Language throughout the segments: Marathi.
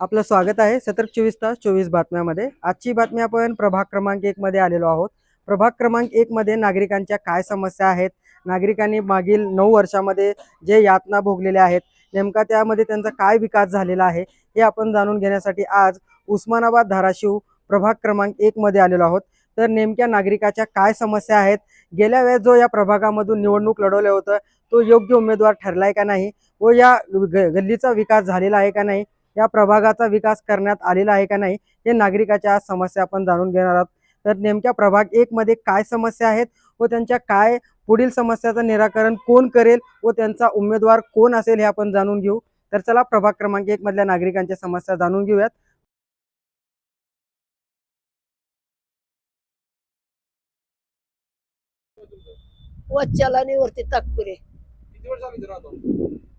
आपलं स्वागत आहे सतर्क चोवीस तास चोवीस बातम्यामध्ये. आजची बातमी आपण प्रभाग क्रमांक एक मध्ये आलेलो आहोत. प्रभाग क्रमांक एक मध्ये नागरिकांच्या काय समस्या आहेत? नागरिकांनी मागील नऊ वर्षामध्ये जे यातना भोगलेल्या आहेत नेमका त्यामध्ये त्यांचा काय विकास झालेला आहे हे आपण जाणून घेण्यासाठी आज उस्मानाबाद धाराशिव प्रभाग क्रमांक एक मध्ये आलेलो आहोत. तर नेमक्या नागरिकाच्या काय समस्या आहेत? गेल्या वेळेस जो या प्रभागामधून निवडणूक लढवलं होतं तो योग्य उमेदवार ठरलाय का नाही? व या ग- गल्लीचा विकास झालेला आहे का नाही? या प्रभागाचा विकास करण्यात आलेला आहे का नाही हे नागरिकाच्या आज समस्या आपण जाणून घेणार आहोत. तर नेमक्या प्रभाग एक मध्ये काय समस्या आहेत व त्यांच्या काय पुढील समस्याचं निराकरण कोण करेल व त्यांचा उमेदवार कोण असेल हे आपण जाणून घेऊ. तर चला प्रभाग क्रमांक एक मधल्या नागरिकांच्या समस्या जाणून घेऊयात. वच्च्याला आणि वरती ताकपुरे किती वर्ष झाली इथे राहतो?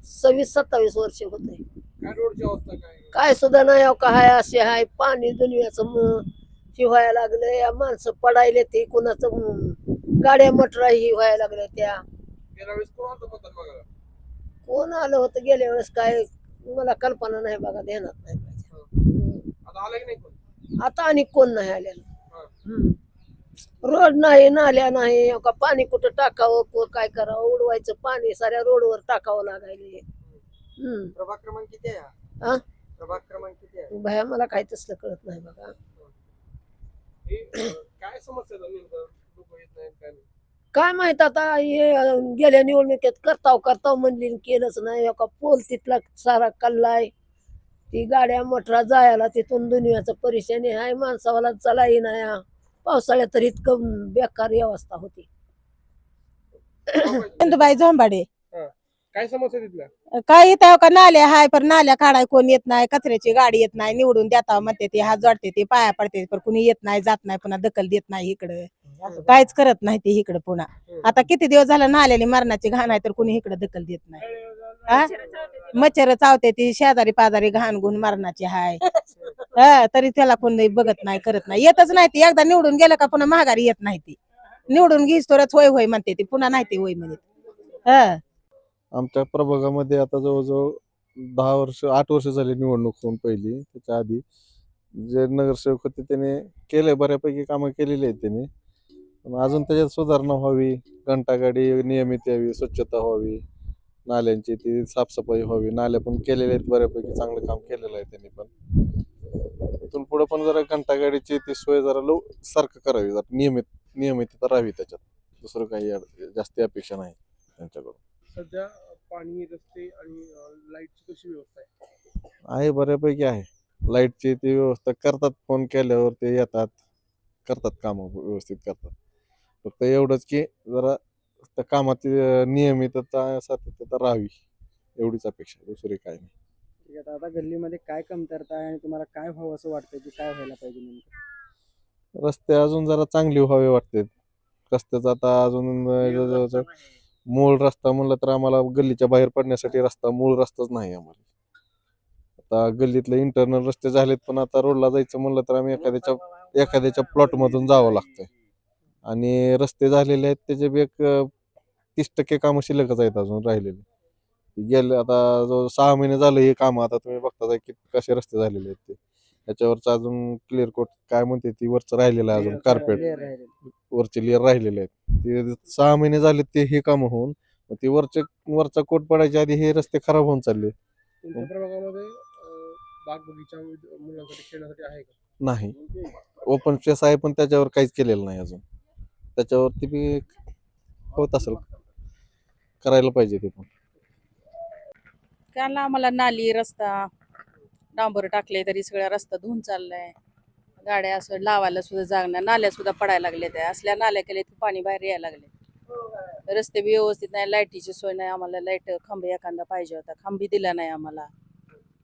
सव्वीस सत्तावीस वर्ष होते काय सुद्धा नाही अहो, काय असे आहे. पाणी दुनियाचं हे व्हायला लागलं या माणसं पडायले ते कुणाचं गाड्या मटरा ही व्हायला लागल्या त्या. कोण आलं होतं गेल्या वेळेस काय? मला कल्पना नाही बघा ध्यानात नाही माझ्या. हम्म. आता आलं की नाही कोण? आता आणि कोण नाही आलेलं हा. रोड नाही नाल्या नाही. का पाणी कुठं टाकावं को- काय करावं? उडवायचं पाणी साऱ्या रोडवर टाकावं लागायले. हम्म. प्रभाग क्रमांक किती आहे हा? प्रभाग क्रमांक किती आहे? भया मला काही तसलं कळत नाही बघा. हे, अं, काय समस्या आहे नेमकं? लोक येत नाहीत काय नाही? काय माहीत आता हे अं, गेल्या निवडणुकीत करताव करताव म्हणली केलंच नाही. एका पोल तिथला सारा कल्लाय. ती गाड्या मोठरा जायला तिथून दुनियाचं परेशानी आहे माणसावाला चलाही नाही. हा. पावसाळ्यात तर इतकं बेकार व्यवस्था होती. इंदुबाई झोंबाडे. काय समस्या आहे तिथल्या? काय इथं का नाल्या हाय पण नाल्या काढाय कोण येत नाही कचऱ्याची गाडी येत नाही निवडून देता म्हणते ते हात जोडते ते पाया पडते पण कुणी येत नाही जात नाही पुन्हा दखल देत नाही इकडं. काहीच करत नाही ते इकडं पुन्हा. आता किती दिवस झालं नाल्याने मरणाची घाण आहे तर कुणी इकडे दखल देत नाही. हा? मच्छर चावते ती शेजारी पाजारी घाण गुण मरणाची हाय. हा, तरी त्याला कोणी बघत नाही करत नाही. येतच नाही ती एकदा निवडून गेलं का पुन्हा महागारी येत नाही ती. निवडून घेईस तरच होय होय म्हणते ती पुन्हा नाही ती होय म्हणत. हा. आमच्या प्रभागामध्ये आता जवळजवळ दहा वर्ष आठ वर्ष झाली निवडणूक होऊन पहिली. त्याच्या आधी जे नगरसेवक होते त्याने केले बऱ्यापैकी कामं केलेली आहेत त्यांनी. पण अजून त्याच्यात सुधारणा व्हावी घंटागाडी नियमित यावी स्वच्छता व्हावी नाल्यांची ती साफसफाई व्हावी नाल्या पण केलेल्या आहेत बऱ्यापैकी चांगलं काम केलेलं आहे त्यांनी पण. इथून पुढं पण जरा घंटागाडीची ती सोय जरा लव सारखं करावी जरा नियमित नियमितता राहावी त्याच्यात. दुसरं काही जास्ती अपेक्षा नाही त्यांच्याकडून. सध्या पाणी रस्ते आणि लाईटची कशी व्यवस्था आहे? आहे बऱ्यापैकी आहे. लाईटची ती व्यवस्था करतात फोन केल्यावर ते येतात. करतात कामं व्यवस्थित करतात. फक्त एवढंच की जरा त्या कामाची नियमितता सातत्यता राहावी. एवढीच अपेक्षा दुसरी काय नाही. ठीक आहे, आता गल्लीमध्ये काय कमतरता आहे आणि तुम्हाला काय व्हावं असं वाटतं की काय व्हायला पाहिजे नेमकं? रस्ते अजून जरा चांगले व्हावे वाटते रस्त्याचा आता अजून मूळ रस्ता म्हणलं तर आम्हाला गल्लीच्या बाहेर पडण्यासाठी रस्ता मूळ रस्ताच नाही आम्हाला. आता गल्लीतले इंटरनल रस्ते झालेत पण आता रोडला जायचं म्हणलं तर आम्ही एखाद्याच्या एखाद्याच्या प्लॉट मधून जावं लागतंय. आणि रस्ते झालेले आहेत त्याचे बी एक तीस टक्के कामं शिल्लकच आहेत अजून राहिलेले. गेले आता जो सहा महिने झाले हे कामं आता तुम्ही बघता की कसे रस्ते झालेले आहेत ते. त्याच्यावरचं अजून क्लिअर कोट काय म्हणते ती वरचं राहिलेलं आहे अजून कार्पेट. वरचे लेअर राहिलेले आहेत. ते सहा महिने झाले ते हे काम होऊन मग ते वरचे वरचा कोट पडायच्या आधी हे रस्ते खराब होऊन चालले. तुमच्या प्रभागामध्ये अं, बाग बगीचा विद- मुलांसाठी खेळण्यासाठी आहे का? नाही. ओपन स्पेस आहे पण त्याच्यावर काहीच केलेलं नाही अजून. त्याच्यावरती बी होत असेल. करायला पाहिजे ते पण. कारण आम्हाला नाली रस्ता डांबर टाकले तरी सगळा रस्ता धुवून चाललाय. गाड्या असं लावायला सुद्धा जागणार नाल्या सुद्धा पडायला लागल्या त्या असल्या नाल्या केल्या की पाणी बाहेर यायला लागले रस्ते बी व्यवस्थित नाही लाईटीची सोय नाही आम्हाला लाइट खांबी एखादा पाहिजे होता खांबी दिला नाही आम्हाला.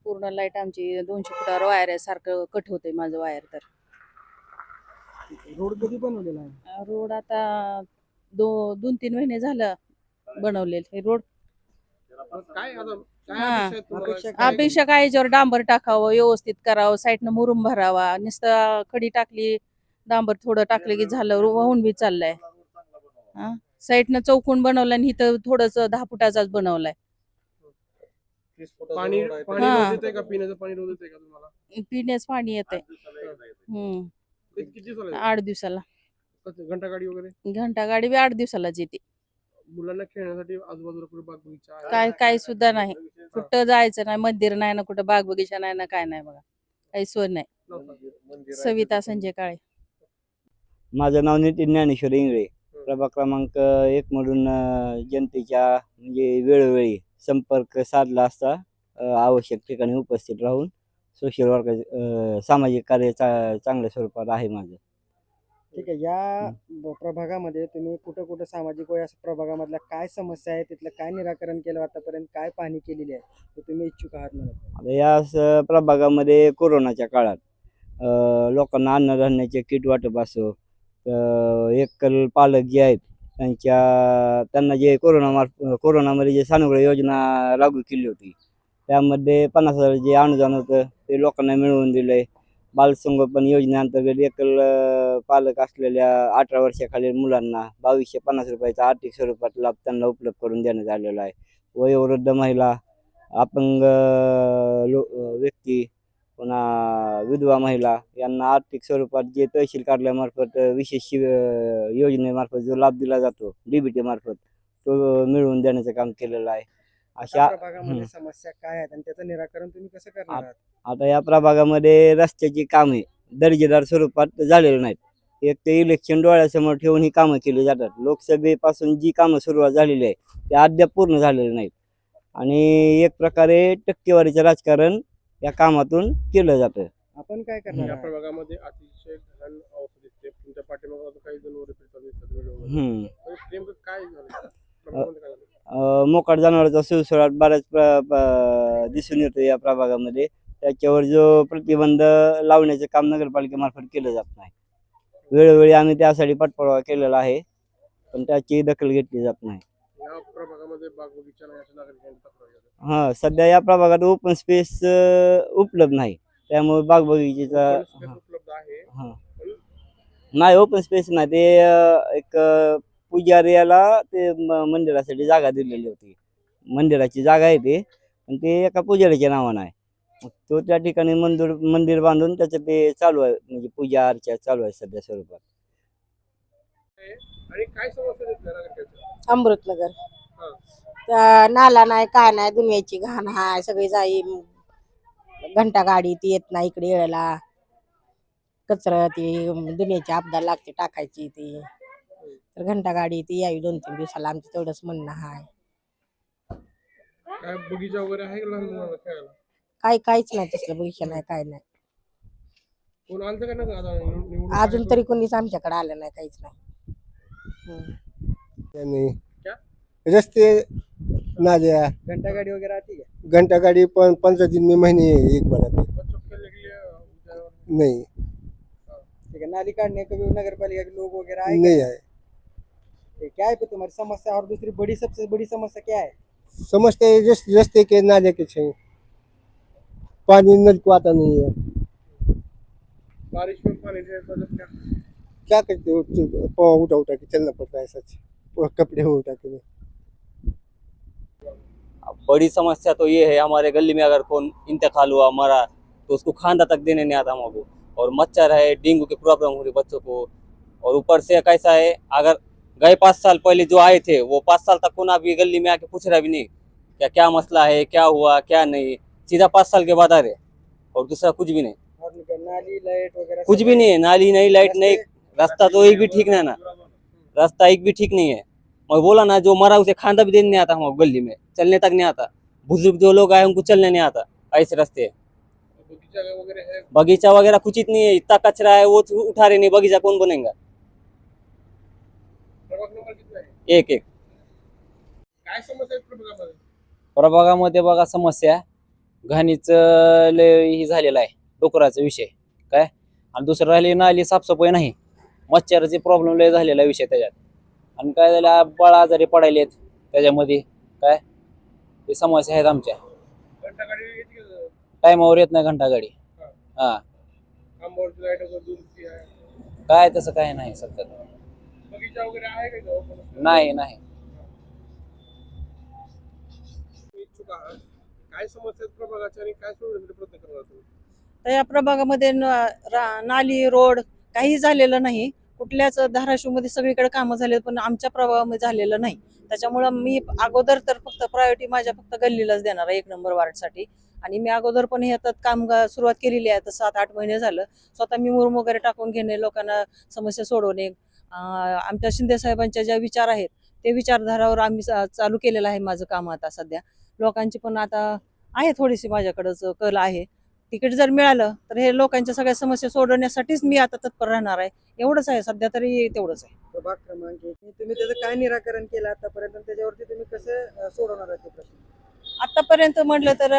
पूर्ण लाइट आमची दोनशे फुटावर वायर आहे सारखं कट होतंय माझं वायर तर. रोड कधी बनवलेला आहे? रोड आता दो दोन तीन महिने झालं बनवलेले हे रोड. काय आता काय हा. अपेक्षा आहेत तुम्हाला? अपेक्षा काय- अपेक्षा काय याच्यावर डांबर टाकावं व्यवस्थित करावं साईडनं मुरुम भरावा. नुसतं खडी टाकली डांबर थोडं टाकलं की झालं वाहून बी चाललंय. हा? साईडनं चौकून बनवलं आणि इथं थोडंसं दहा फुटाचाच बनवलाय. पाणी पाणी हा. रोज येतंय का? पिण्याचं पाणी रोज येतंय का तुम्हाला? पिण्याचं पाणी येतंय. हम्म. ते किती दिवसाला आठ दिवसाला? घंटा गाडी वगैरे? घंटा गाडी बी आठ दिवसालाच येते. मुलांना खेळण्यासाठी आजूबाजूला कुठे बाग बगीचा आहे? काय काय सुद्धा नाही. कुठं जायचं नाही मंदिर नाही ना कुठं बाग बगीचा नाही ना काय नाही बघा. काही सोय नाही. सविता संजय काळे. माझं नाव नितीन ज्ञानेश्वर इंगळे. प्रभाग क्रमांक एक मधून अं, जनतेच्या म्हणजे वेळोवेळी संपर्क साधला असता अं, आवश्यक ठिकाणी उपस्थित राहून सोशल वर्क सामाजिक कार्य चा चांगल्या स्वरूपात आहे माझं. ठीक आहे. या प्रभागामध्ये तुम्ही कुठं कुठं सामाजिक व या प्रभागामधल्या काय समस्या आहे तिथलं काय निराकरण केलं आतापर्यंत काय पाहणी केलेली आहे तर तुम्ही इच्छुक आहात म्हणून? या स- प्रभागामध्ये कोरोनाच्या काळात अं, लोकांना अन्नधान्याचे किट वाटप असो अं, एकल पालक जे आहेत त्यांच्या त्यांना जे कोरोना मार्फ कोरोनामध्ये जे सानुग्रह योजना लागू केली होती त्यामध्ये पन्नास हजार जे अनुदान होतं ते लोकांना मिळवून दिलंय. बालसंगोपन योजनेअंतर्गत एकल पालक असलेल्या अठरा वर्षाखालील मुलांना बावीसशे पन्नास रुपयाचा आर्थिक स्वरूपात लाभ त्यांना उपलब्ध करून देण्यात आलेला आहे. वयोवृद्ध महिला अपंग लो व्यक्ती पुन्हा विधवा महिला यांना आर्थिक स्वरूपात जे तहसील कार्यालयामार्फत विशेष योजनेमार्फत जो लाभ दिला जातो डी बी टीमार्फत तो मिळवून देण्याचं काम केलेलं आहे. त्या अशा प्रभागामध्ये. समस्या काय आहेत आणि त्याचं निराकरण तुम्ही कसं करणार आहात? आता या प्रभागामध्ये रस्त्याची कामे दर्जेदार स्वरूपात झालेली नाहीत. एक ते इलेक्शन डोळ्यासमोर ठेवून ही कामं केली जातात. लोकसभेपासून जी कामं सुरुवात झालेली आहे ते अद्याप पूर्ण झालेली नाहीत. आणि एक प्रकारे टक्केवारीचं राजकारण या कामातून केलं जातं. आपण काय करणार या आहात? प्रभागामध्ये अतिशय घाण अवस्था दिसते तुमच्या पाठीमागे आता काही जनावरे फिरतात दिसतात वेळोवेळी. हम्म. म्हणजे नेमकं काय झालं? प्रभागामध्ये काय झालं? अ, मोकाट जनावरांचा सुळसुळाट बऱ्याच दिसून येतो या प्रभागामध्ये. त्याच्यावर जो प्रतिबंध लावण्याचे काम नगरपालिकेमार्फत केलं जात नाही. वेळोवेळी आम्ही त्यासाठी पाठपुरावा केलेला आहे पण त्याची दखल घेतली जात नाही. हां सध्या या प्रभागात ओपन स्पेस उपलब्ध नाही. त्यामुळे बाग बगीचेचा नाही ओपन स्पेस नाही. ते एक अ, पुजाऱ्याला ते म- मंदिरासाठी जागा दिलेली होती. मंदिराची जागा आहे ते पण ते एका पुजाऱ्याच्या नावानं आहे. मग तो त्या ठिकाणी मंदिर मंदिर बांधून त्याचं ते चालू आहे म्हणजे पूजा अर्चा चालू आहे सध्या स्वरूपात. आणि काय समस्या दिसल्या नागरिकांच्या अमृतनगर. हा. त्या नाला नाही काय नाही दुनियाची घाण हाय सगळी जाई घंटा गाडी ती येत नाही इकडे येळाला कचरा ती दुनियाची आपदा लागते टाकायची ती. तर घंटा गाडी ती यावी दोन तीन दिवसाला. आमचं तेवढंच म्हणणं आहे काय बगीचा वगैरे आहे का लहान मुलांना खेळायला? काय काहीच नाही तसलं बघितलं नाही काय नाही. कोण आलं का नाही आता निवड- निवडणूक अजून आहे तरी कोणीच आमच्याकडे आलं नाही काहीच नाही. हम्म. रस्ते नालिया घंटा गाडी वगैरे आती घंटा गाड़ी पं, पंद्रह दिन में महीने एक पण के लिए उद्यानावर नहीं. ठीक है नाली काटने के भी नगर पालिका के? लोग वगैरह आए नहीं आए क्या? है तुम्हारी समस्या? और दूसरी बड़ी सबसे बड़ी समस्या क्या है? समझते हैं रस, रस्ते के नाले के छे। पानी नल को आता नहीं है। बारिश में पानी तो क्या? क्या करते हो? उठा उठा के चलना पड़ता है सच। वो कपड़े उठा के। बड़ी समस्या तो ये है हमारे गली में अगर कौन इंतकाल हुआ मरा तो उसको खाना तक देने नहीं आता हमको। और मच्छर है डेंगू की प्रॉब्लम हो रही बच्चों को। और ऊपर से कैसा है अगर गए पाँच साल पहले जो आए थे वो पाँच साल तक कौन अभी गली में आके पूछ रहा भी नहीं? क्या क्या मसला है क्या हुआ क्या नहीं? सीधा पाँच साल के बाद आ रहे और दूसरा कुछ भी नहीं। नाली लाइट वगैरह कुछ भी नहीं है नाली नहीं लाइट नहीं रास्ता तो एक भी ठीक नहीं है ना। रास्ता एक भी ठीक नहीं है। मैं बोला ना जो मरा उसे खाना भी देने नहीं आता हमको गली में चलने तक नहीं आता। बुज़ुर्ग जो लोग आए उनको चलने नहीं आता ऐसे रास्ते बगीचा वगैरह कुछ नहीं है इतना कचरा है वो उठा रहे नहीं बगीचा कौन बनेगा? एक एक. काय समस्या आहेत प्रभागामध्ये? प्रभागामध्ये बघा समस्या. घाणीचं लय ही झालेलं आहे डोकराचा विषय. काय? आणि दुसरं राहिली नाली साफसफाई नाही. मच्छराचे प्रॉब्लेम लय झालेला विषय त्याच्यात. आणि काय झालं बाळ आजारी पडायलेत त्याच्यामध्ये. काय? ते समस्या आहेत आमच्या. येते का? टायमावर येत नाही घंटा गाडी हा. खांबावरची लाइट वगैरे दुरुस्ती आहे. काय तसं काय नाही सध्या. बगीचा वगैरे आहे का? नाही नाही. तुम्ही इच्छुक आहात. काय समस्या आहेत प्रभागाच्या आणि काय सोडवण्यासाठी प्रयत्न करणार तुम्ही? तर या प्रभागामध्ये न- रा- नाली रोड काही झालेलं नाही. कुठल्याच धाराशिवमध्ये सगळीकडे कामं झाले पण आमच्या प्रभागामध्ये झालेलं नाही. त्याच्यामुळं मी अगोदर तर फक्त प्रायोरिटी माझ्या फक्त गल्लीलाच देणार आहे एक नंबर वार्डसाठी. आणि मी अगोदर पण ह्यात काम ग- सुरुवात केलेली आहे आता सात आठ महिने झालं. स्वतः मी मुरुम वगैरे टाकून घेणे लोकांना समस्या सोडवणे आमच्या शिंदे साहेबांच्या ज्या विचार आहेत ते विचारधारावर आम्ही चालू केलेलं आहे माझं काम आता सध्या. लोकांची पण आता आहे थोडीशी माझ्याकडंच कल आहे. तिकीट जर मिळालं तर हे लोकांच्या सगळ्या समस्या सोडवण्यासाठीच मी आता तत्पर राहणार आहे. एवढंच आहे सध्या तरी तेवढंच आहे. प्रभाग क्रमांक तुम्ही त्याचं काय निराकरण केलं आतापर्यंत त्याच्यावरती तुम्ही कसं सोडवणार आहे प्रश्न? आतापर्यंत म्हटलं तर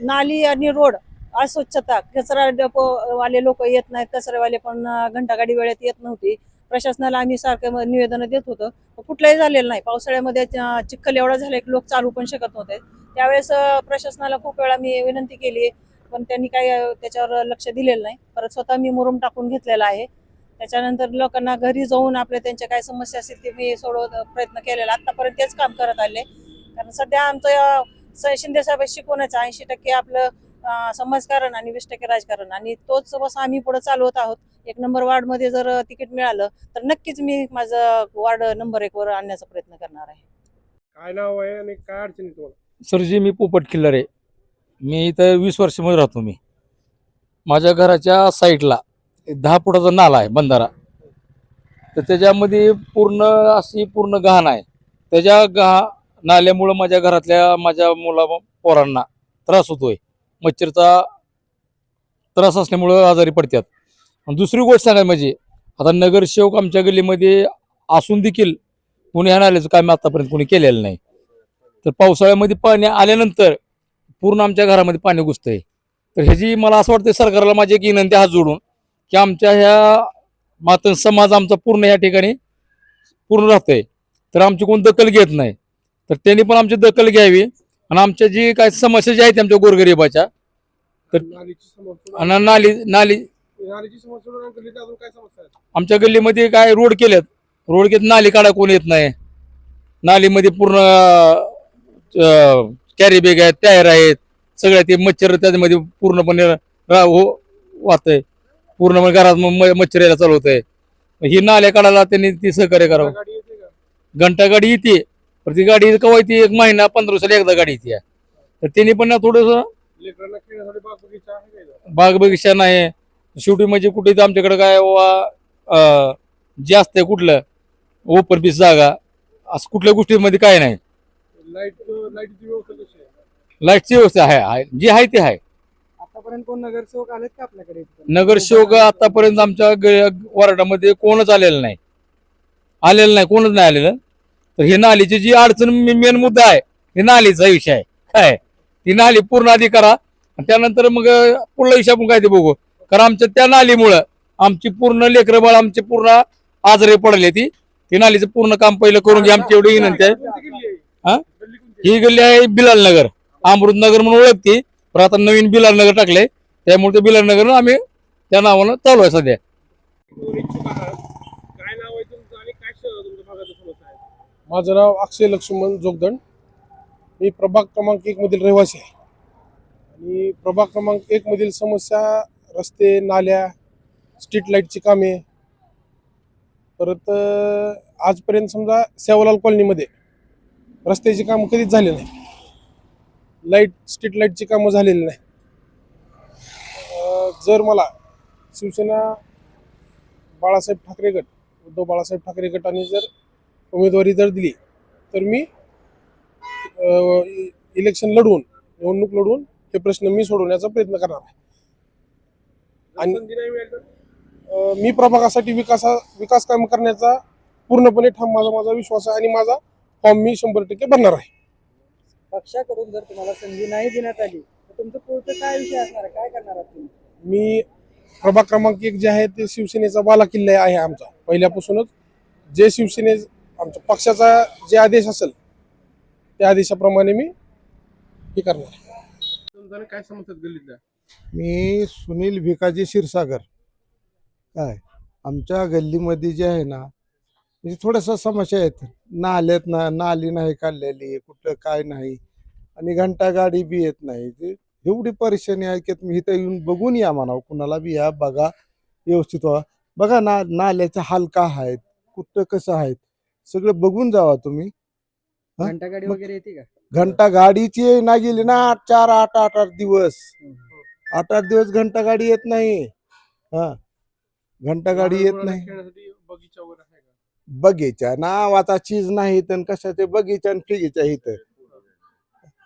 नाली आणि रोड अस्वच्छता कचरा डेपो वाले लोक येत नाहीत कचरेवाले पण घंटागाडी वेळेत येत नव्हती. प्रशासनाला आम्ही सारखं निवेदन देत होतो. कुठलंही झालेलं नाही. पावसाळ्यामध्ये चिखल एवढा झाला की लोक चालू पण शकत नव्हते. त्यावेळेस प्रशासनाला खूप वेळा मी विनंती केली. पण त्यांनी काही त्याच्यावर लक्ष दिलेलं नाही. परत स्वतः मी मुरुम टाकून घेतलेला आहे. त्याच्यानंतर लोकांना घरी जाऊन आपल्या त्यांच्या काय समस्या असतील ते मी सोडवत प्रयत्न केलेला. आतापर्यंत तेच काम करत आले. कारण सध्या आमचं अं, शिंदे साहेब शिकवण्याचं ऐंशी टक्के आपलं समाजकारण आणि वीस टक्के राजकारण. आणि तोच बस आम्ही पुढे चालवत आहोत. एक नंबर वार्डमध्ये जर तिकीट मिळालं तर नक्कीच मी माझं वार्ड नंबर एक वर आणण्याचा प्रयत्न करणार आहे. काय नाव आहे आणि काय अडचणी तुम्हाला? सरजी मी पोपट किल्लारे मी इथं वीस वर्षामध्ये राहतो मी. माझ्या घराच्या साईडला एक दहा फुटाचा नाला आहे बंधारा. तर त्याच्यामध्ये पूर्ण अशी पूर्ण गहाण आहे. त्याच्या गहा नाल्यामुळं माझ्या घरातल्या माझ्या मुला पोरांना त्रास होतोय. मच्छरचा त्रास असल्यामुळं आजारी पडतात. आणि दुसरी गोष्ट सांगायला म्हणजे आता नगरसेवक आमच्या गल्लीमध्ये असून देखील कोणी ह्या नाल्याचं काम आतापर्यंत कोणी केलेलं नाही. तर पावसाळ्यामध्ये पाणी आल्यानंतर पूर्ण आमच्या घरामध्ये पाणी घुसतंय. तर ह्याची मला असं वाटतं सरकारला माझी एक विनंती हात जोडून की आमच्या ह्या मातन समाज आमचा पूर्ण या ठिकाणी पूर्ण राहतोय. तर आमची कोण दखल घेत नाही. तर त्यांनी पण आमची दखल घ्यावी. आणि आमच्या जी काय समस्या ज्या आहेत आमच्या गोरगरिबाच्या तर- आणि नाली नाली आमच्या गल्लीमध्ये काय रोड केलेत. रोड केत नाली काढा कोण येत नाही. नालीमध्ये पूर्ण कॅरी बॅग आहेत टायर आहेत. सगळ्या ते मच्छर त्याच्यामध्ये पूर्णपणे हो वाहतंय. पूर्णपणे घरात मच्छर यायला चालू होतंय ही नाल्या काढायला त्यांनी ती सहकार्य करावं. गाडी येते. पण ती गाडी कवा येते एक महिना पंधरा दिवसाला एकदा गाडी येते. तर त्यांनी पण ना थोडंसं लेकरांना खेळण्यासाठी बाग बगीचा आहे का इथं? बाग बगीचा नाही. शेवटी म्हणजे कुठे इथं आमच्याकडे काय वा जे असतंय कुठलं ओपन पीस जागा असं कुठल्या गोष्टीमध्ये काय नाही. लाइट लाईटची व्यवस्था कशी आहे? लाईटची व्यवस्था आहे आहे. जे आहे ते आहे. आतापर्यंत कोण नगरसेवक आलेत का आपल्याकडे नगरसेवक आतापर्यंत आमच्या ग- वार्डामध्ये कोणच आलेलं नाही. आलेलं नाही कोणच नाही आलेलं. तर हे नालीची जी अडचण मेन मुद्दा आहे हे नालीचा विषय आहे. काय? ती नाली पूर्ण आधी करा. आणि त्यानंतर मग पुढला विषय आपण काय ते बघू. कारण आमच्या त्या नालीमुळं आमची पूर्ण लेकरं बाळ आमची पूर्ण आजारी पडले ती. ती नालीचं पूर्ण काम पहिलं करून घ्या. आमची एवढी विनंती आहे. हा? ही गल्ली आहे बिलाल नगर. अमृत नगर म्हणून ओळखते. पण आता नवीन बिलाल नगर टाकले त्यामुळे ते बिलाल नगर आम्ही त्या नावानं चालू आहे सध्या दोन इच्छुक आहात काय नाव आहे तुमचं आणि काय श- तुमच्या भागात समस्या आहे माझं नाव अक्षय लक्ष्मण जोगदंड. मी प्रभाग क्रमांक एकमधील रहिवासी आहे. आणि प्रभाग क्रमांक एकमधील समस्या रस्ते नाल्या स्ट्रीट लाईटची कामे. परत आजपर्यंत समजा सेवालाल कॉलनीमध्ये रस्त्याची कामं कधीच झाले नाही लाइट स्ट्रीट लाईटची कामं झालेली नाही जर मला शिवसेना बाळासाहेब ठाकरे गट उद्धव बाळासाहेब ठाकरे गटाने जर उमेदवारी जर दिली तर मी इलेक्शन लढवून निवडणूक लढवून हे प्रश्न मी सोडवण्याचा प्रयत्न करणार आहे. आणि- मी प्रभागासाठी विकासा विकास काम करण्याचा पूर्णपणे ठाम माझा माझा विश्वास आहे आणि माझा फॉर्म मी शंभर टक्के भरणार आहे. पक्षाकडून जर तुम्हाला संधी नाही देण्यात आली तर तुमचं पुढचं काय विषय असणार आहे? काय करणार आहात तुम्ही? मी प्रभाग क्रमांक एक जे आहे ते शिवसेनेचा बाला किल्ला आहे आमचा. पहिल्यापासूनच जे शिवसेने आमच्या पक्षाचा जे आदेश असेल त्या आदेशाप्रमाणे मी हे करणार. तुमचं काय समस्या आहेत गल्लीतल्या? मी सुनील भिकाजी क्षीरसागर. काय? आमच्या गल्लीमध्ये जे आहे ना म्हणजे थोड्याशा समस्या आहेत. नाल्यात ना नाली नाही काढलेली कुठं काय नाही आणि घंटा गाडी बी येत नाही. ते एवढी परेशानी आहे की तुम्ही इथं येऊन बघून या म्हणावं. कुणाला बी या बघा व्यवस्थित व्हा. बघा ना नाल्याचा हाल का आहेत कुठं कसं आहेत? सगळं बघून जावा तुम्ही. हा? घंटा गाडी मग- वगैरे येते का? घंटा गाडीची ना गेली ना आठ चार आठ आठ आठ दिवस. आठ आठ दिवस घंटा गाडी येत नाही. हा. घंटा गाडी येत नाही. खेळण्यासाठी बगीचा वगैरे आहे का? बगीचा. नावाचा चीज नाही तर कशाचे? बगीचा आणि फिगीचा इथं.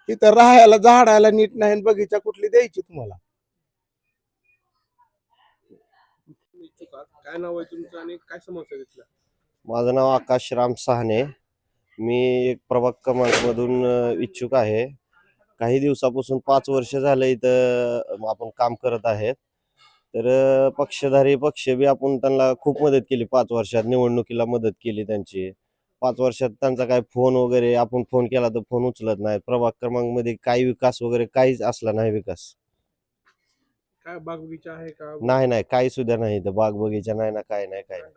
इथं राहायला झाडायला नीट नाही आणि बगीचा कुठली द्यायची तुम्हाला? तुम्ही इच्छुक आहात काय नाव आहे तुमचं आणि काय समस्या तिथल्या? माझं नाव आकाश राम सहाने. मी एक प्रभाग क्रमांकमधून इच्छुक आहे. काही दिवसापासून पाच वर्ष झालं इथं आपण काम करत आहेत. तर पक्षधारी पक्ष बी आपण त्यांना खूप मदत केली. पाच वर्षात निवडणुकीला मदत केली त्यांची. पाच वर्षात त्यांचा काय फोन वगैरे आपण फोन केला तर फोन उचलत नाही. प्रभाग क्रमांकमध्ये काही विकास वगैरे काहीच असला नाही विकास. काय बाग बगीचा आहे का? नाही नाही. काही सुद्धा नाही इथं. बाग बगीचा नाही ना काय नाही काय नाही.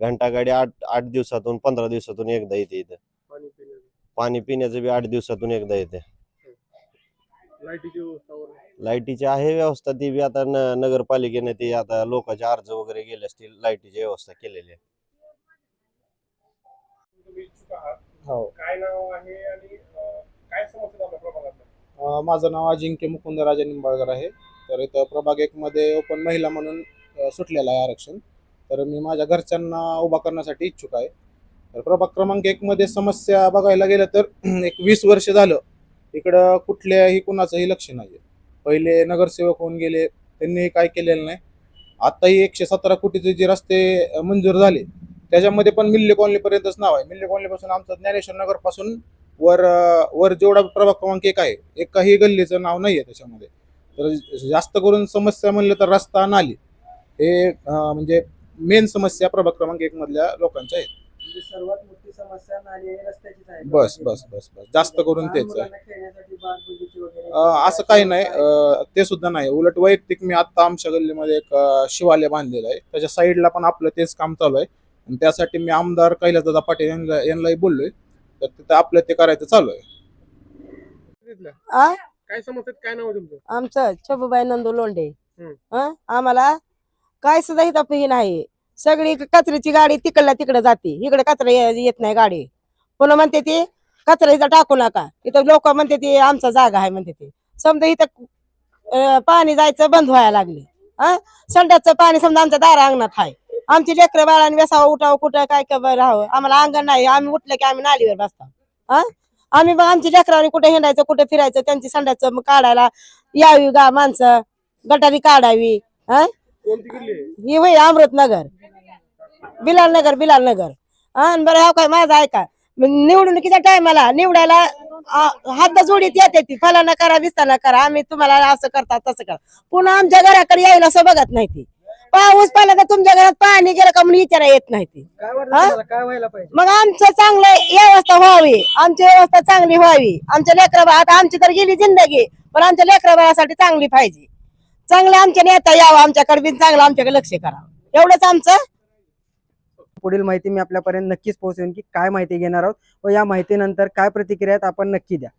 घंटागाडी, घंटा गाडी आठ आठ दिवसातून पंधरा दिवसातून एकदा येते इथं. पाणी पिण्याचं. पाणी पिण्याचं बी आठ दिवसातून एकदा येते. लाईटीची व्यवस्था वगैरे? लाईटीची आहे व्यवस्था ती बी आता न नगरपालिकेने ती आता लोकांचे अर्ज वगैरे गेले असतील लाईटीची व्यवस्था केलेली आहे. तुम्ही इच्छुक आहात. हो. काय नाव आहे आणि अं, काय समस्या आहेत आपल्या प्रभागात अं, माझं नाव अजिंक्य मुकुंद राजा निंबाळकर आहे. तर इथं प्रभाग एकमध्ये ओपन महिला म्हणून अं, सुटलेलं आहे आरक्षण. तर मी माझ्या घरच्यांना उभा करण्यासाठी इच्छुक आहे. तर प्रभाग क्रमांक एकमध्ये समस्या बघायला गेलं तर एक वीस वर्ष झालं. इकडं कुठल्याही कुणाचंही लक्ष नाही आहे पहिले नगरसेवक होऊन गेले त्यांनी काय केलेलं नाही. आत्ताही एकशे सतरा कोटीचे जे रस्ते मंजूर झाले त्याच्यामध्ये पण मिल्ले कॉलनीपर्यंतच नाव आहे. मिल्ले कॉलनीपासून आमचं ज्ञानेश्वर नगरपासून वर वर जेवढा प्रभाग क्रमांक एक आहे एकाही गल्लीचं नाव नाही आहे त्याच्यामध्ये. तर जास्त करून समस्या म्हणलं तर रस्ता नाली. हे म्हणजे मेन समस्या प्रभाग क्रमांक एक मधल्या लोकांच्या आहेत. म्हणजे सर्वात मोठी समस्या नाली आणि रस्त्याचीच आहे. बस बस बस बस. जास्त करून लहान तेच आहे. मुलांना खेळण्यासाठी बाग बगीचे वगैरे अं, असं काही नाही. अं, ते सुद्धा नाही. उलट वैयक्तिक मी आता आमच्या गल्लीमध्ये एक अं, शिवालय बांधलेला आहे. त्याच्या साईडला पण आपलं तेच काम चालू आहे. आणि त्यासाठी मी आमदार कैलासदादा पाटील यांना यांनाही बोललोय. तर तिथं आपलं ते करायचं चालू आहे. आ? काय समस्या आहेत? काय नाव आहे तुमचं? आमचं छबुबाई नंदू लोंढे. हं? आम्हाला काय सुद्धा इथं हे नाही. सगळी कचऱ्याची गाडी तिकडल्या तिकडे जाते. इकडे कचरा येत नाही गाडी. पुन्हा म्हणते ती कचरा इथं टाकू नका. इथं लोक म्हणते ती आमचा जागा आहे म्हणते ते. समजा इथं पाणी जायचं बंद व्हायला लागले. हा संडासचं पाणी समजा आमच्या दारा अंगणात आहे. आमची लेकर बाळाने वेसावं उठावं कुठं काय काय राहावं. आम्हाला अंगण नाही. आम्ही उठलं की आम्ही नालीवर बसतो. हा आम्ही मग आमची लेकरांनी कुठे हिंडायचं कुठे फिरायचं त्यांची संडासचं मग काढायला यावी गा माणसं. गटारी काढावी. हा कोणती गल्ली आहे ही होय अमृतनगर. बिलाल नगर बिलाल नगर हा बरं हा काय माझं ऐका. निवडणुकीच्या टायमाला निवडायला हात जोडीत येते ती. फलाना करा विस्ताना करा आम्ही तुम्हाला असं करता तसं करा. पुन्हा आमच्या घराकडे यायला असं बघत नाही ती. पाऊस पडला तर तुमच्या घरात पाणी गेलं का म्हणून विचारा येत नाही ती. काय वाटतं हा? तुम्हाला? काय व्हायला पाहिजे? मग आमचं चांगलं व्यवस्था व्हावी. आमची व्यवस्था चांगली व्हावी. आमच्या लेकरा आता आमची तर गेली जिंदगी पण आमच्या लेकरा बाळासाठी चांगली पाहिजे. चांगलं आमच्या नेता यावं आमच्याकडे बी चांगलं आमच्याकडे लक्ष करावं एवढंच आमचं. पुढील माहिती मी आपल्यापर्यंत नक्कीच पोहोचवेन की काय माहिती घेणार आहोत व या माहितीनंतर काय प्रतिक्रिया आहेत आपण नक्की द्या.